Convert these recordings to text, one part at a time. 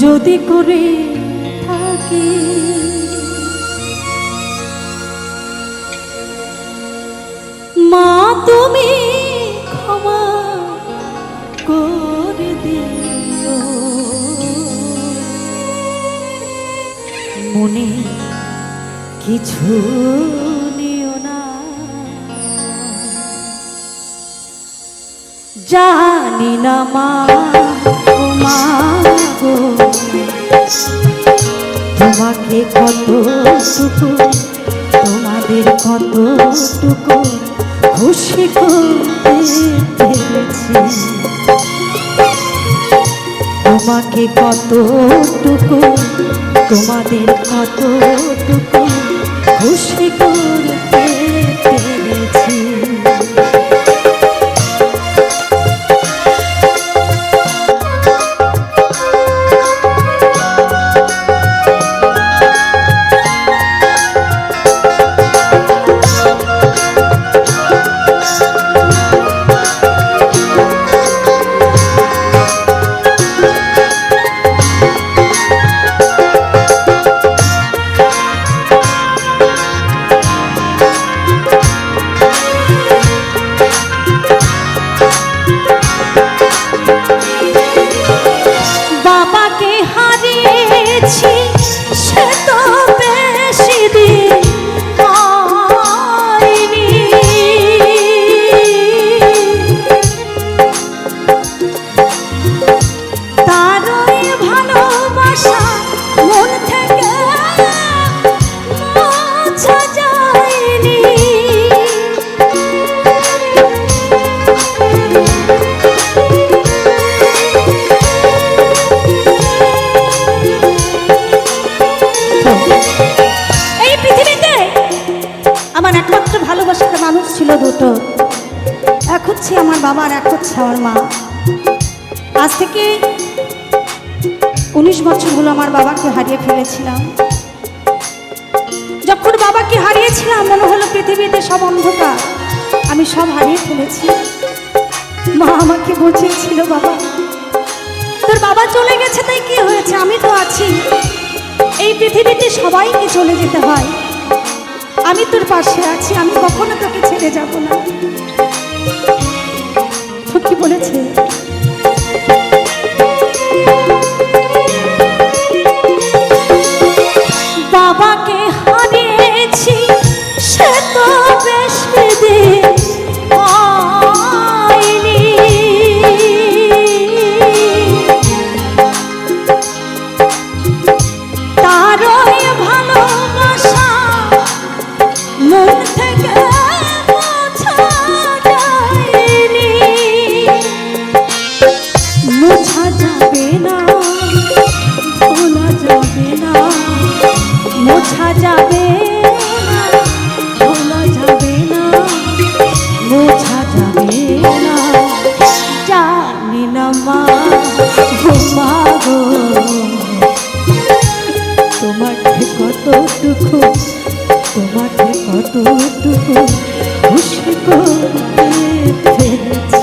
যদি করে থাকি। মা, তুমি ক্ষমা করে দিও। মনে কিছু নিও না। জানি না মা ও মা তোমাকে কতটুকু তোমাদের কতটুকু খুশি করতে পেরেছি। তোমাকে কতটুকু তোমাদের কতটুকু খুশি করতে আমার হচ্ছে আমার মা। আজ থেকে উনিশ বছর হলো আমার বাবাকে হারিয়ে ফেলেছিলাম। যখন বাবাকে হারিয়েছিলাম, মনে হলো পৃথিবীতে সব অন্ধকার। আমি সব হারিয়ে ফেলেছি। মা আমাকে বুঝিয়েছিল, বাবা। তোর বাবা চলে গেছে, তাই কি হয়েছে? আমি তো আছি। এই পৃথিবীতে সবাইকে চলে যেতে হয়। আমি তোর পাশে আছি, আমি কখনো তোকে ছেড়ে যাব না। কি বলেছে। যাবে না ভোলা যাবে না তোমাকে কতটুকু তোমাকে খুশি করতে পেরেছি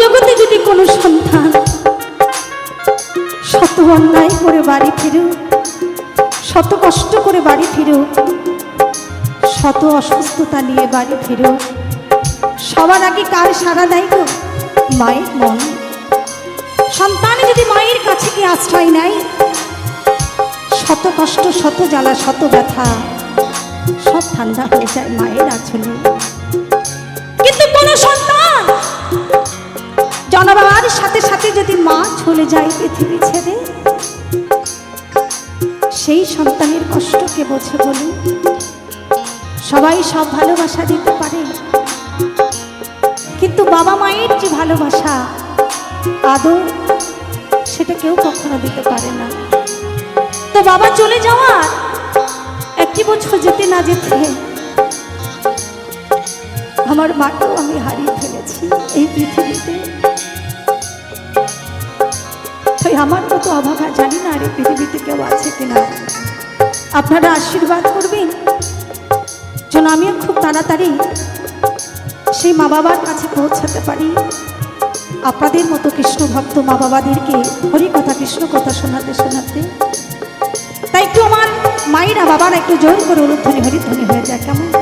জগতে যদি কোনো সন্তান শত অন্যায় করে বাড়ি ফিরে শত কষ্ট করে বাড়ি ফিরো শত অসুস্থতা নিয়ে বাড়ি ফিরো সবার আগে কার সারা দেয় গো? মায়ের মন। সন্তান যদি মায়ের কাছে কি আশ্রয় নেয়, শত কষ্ট, শত জ্বালা, শত ব্যথা, সব ঠান্ডা হয়ে যায় মায়ের আঁচলে। কিন্তু কোন সন্তান জনবার সাথে সাথে যদি মা চলে যায় পৃথিবী ছেড়ে, সেই সন্তানের কষ্টকে বোঝে বলুন। সবাই সব ভালোবাসা দিতে পারে, কিন্তু বাবা মায়ের যে ভালোবাসা আদর সেটা কেউ কখনো দিতে পারে না। তো বাবা চলে যাওয়ার একটি বছর যেতে না যেতে, আমার মাকেও আমি হারিয়ে ফেলেছি এই পৃথিবীতে। তাই আমার মতো অভাগা জানি না আর পৃথিবীতে কেউ আছে কিনা। আপনারা আশীর্বাদ করবেন? যেন আমিও খুব তাড়াতাড়ি সেই মা বাবার কাছে পৌঁছাতে পারি। আপনাদের মতো কৃষ্ণ ভক্ত মা বাবাদেরকে হরি কথা কৃষ্ণ কথা শোনাতে শোনাতে। তাই একটু আমার মায়েরা, বাবারা একটু জোর করে অনুধ্বনি হরিধ্বনি হয়ে যায়। কেমন?